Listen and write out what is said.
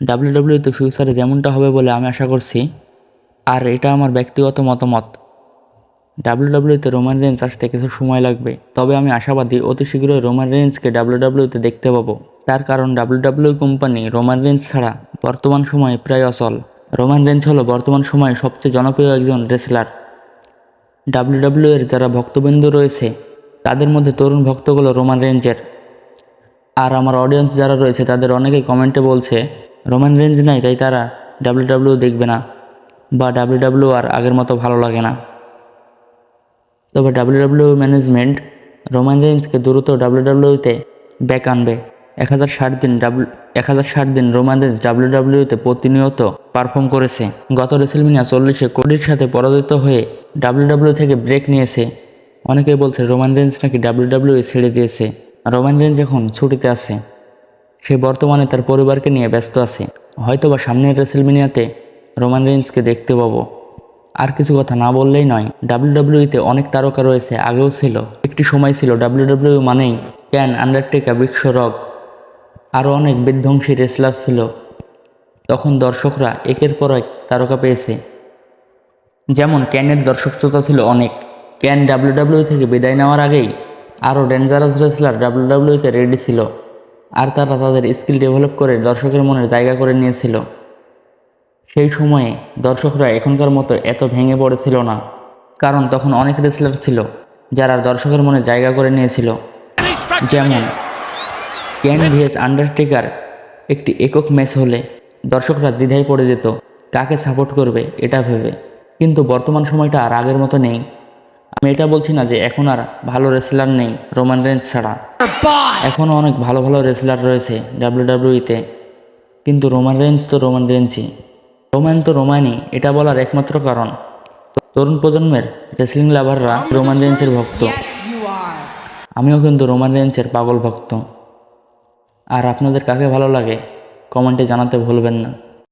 ডাব্লিউডাব্লিউতে ফিউচারে যেমনটা হবে বলে আমি আশা করছি, আর এটা আমার ব্যক্তিগত মতামত। ডাব্লিউডাব্লিউতে রোমান রেঞ্জ আসতে কিছু সময় লাগবে, তবে আমি আশাবাদী অতি শীঘ্রই রোমান রেঞ্জকে ডাব্লিউডাব্লিউতে দেখতে পাবো। তার কারণ ডাব্লিউডাব্লিউ কোম্পানি রোমান রেঞ্জ ছাড়া বর্তমান সময়ে প্রায় অচল। রোমান রেঞ্জ হলো বর্তমান সময়ে সবচেয়ে জনপ্রিয় একজন রেসলার ডাব্লিউডাব্লিউ এর যারা ভক্তবৃন্দ রয়েছে, তাদের মধ্যে তরুণ ভক্তগুলো রোমান রেঞ্জের আর আমার অডিয়েন্স যারা রয়েছে, তাদের অনেকেই কমেন্টে বলছে রোমান রেঞ্জ নাই, তাই তারা ডাব্লিউডাব্লিউ দেখবে না বা ডাব্লিউডাব্লিউ আর আগের মতো ভালো লাগে না। তবে ডাব্লিউডাব্লিউ ম্যানেজমেন্ট রোমান রেঞ্জকে দ্রুত ডাব্লিউডাব্লিউতে ব্যাক আনবে। এক হাজার ষাট দিন ডাব্লিউ, এক হাজার ষাট দিন রোমান রেঞ্জ ডাব্লিউডাব্লিউতে প্রতিনিয়ত পারফর্ম করেছে। গত রেসেলমিনিয়া চল্লিশে কোডির সাথে পরাজিত হয়ে ডাব্লিউডাব্লিউ থেকে ব্রেক নিয়েছে। অনেকেই বলছে রোমান রেঞ্জ নাকি ডাব্লিউডাব্লিউ ছেড়ে দিয়েছে। রোমান রেঞ্জ এখন ছুটিতে আছে। সে বর্তমানে তার পরিবারকে নিয়ে ব্যস্ত আছে। হয়তোবা সামনের রেসেলমিনিয়াতে রোমান রেঞ্জকে দেখতে পাবো। আর কিছু কথা না বললেই নয় ডাব্লিউডাব্লিউতে অনেক তারকা রয়েছে, আগেও ছিল। একটি সময় ছিল ডাব্লিউডাব্লিউ মানেই ক্যান আন্ডারটেকার বিশ্ব রক আরও অনেক বিধ্বংসী রেসলার ছিল। তখন দর্শকরা একের পর এক তারকা পেয়েছে। যেমন ক্যানের দর্শক শ্রোতা ছিল অনেক। ক্যান ডাব্লিউডাব্লিউ থেকে বিদায় নেওয়ার আগেই আরও ডেঞ্জারাস রেসলার ডাব্লিউডাব্লিউতে রেডি ছিল। আর তারা তাদের স্কিল ডেভেলপ করে দর্শকের মনে জায়গা করে নিয়েছিল। সেই সময়ে দর্শকরা এখনকার মতো এত ভেঙে পড়েছিল না, কারণ তখন অনেক রেসলার ছিল, যারা দর্শকের মনে জায়গা করে নিয়েছিল। যেমন ক্যান ভিএস আন্ডারটেকার একটি একক ম্যাচ হলে দর্শকরা দ্বিধায় পড়ে যেত, কাকে সাপোর্ট করবে এটা ভেবে। কিন্তু বর্তমান সময়টা আর আগের মতো নেই। আমি এটা বলছি না যে এখন আর ভালো রেসলার নেই রোমান রেঞ্জ ছাড়া। এখনও অনেক ভালো ভালো রেসলার রয়েছে ডাব্লিউডাব্লিউইতে কিন্তু রোমান রেঞ্জ তো রোমান রেঞ্জই রোমান তো রোমানই এটা বলার একমাত্র কারণ। তরুণ প্রজন্মের রেসলিং লাভাররা রোমান রেঞ্জের ভক্ত। আমিও কিন্তু রোমান রেঞ্জের পাগল ভক্ত। আর আপনাদের কাকে ভালো লাগে কমেন্টে জানাতে ভুলবেন না।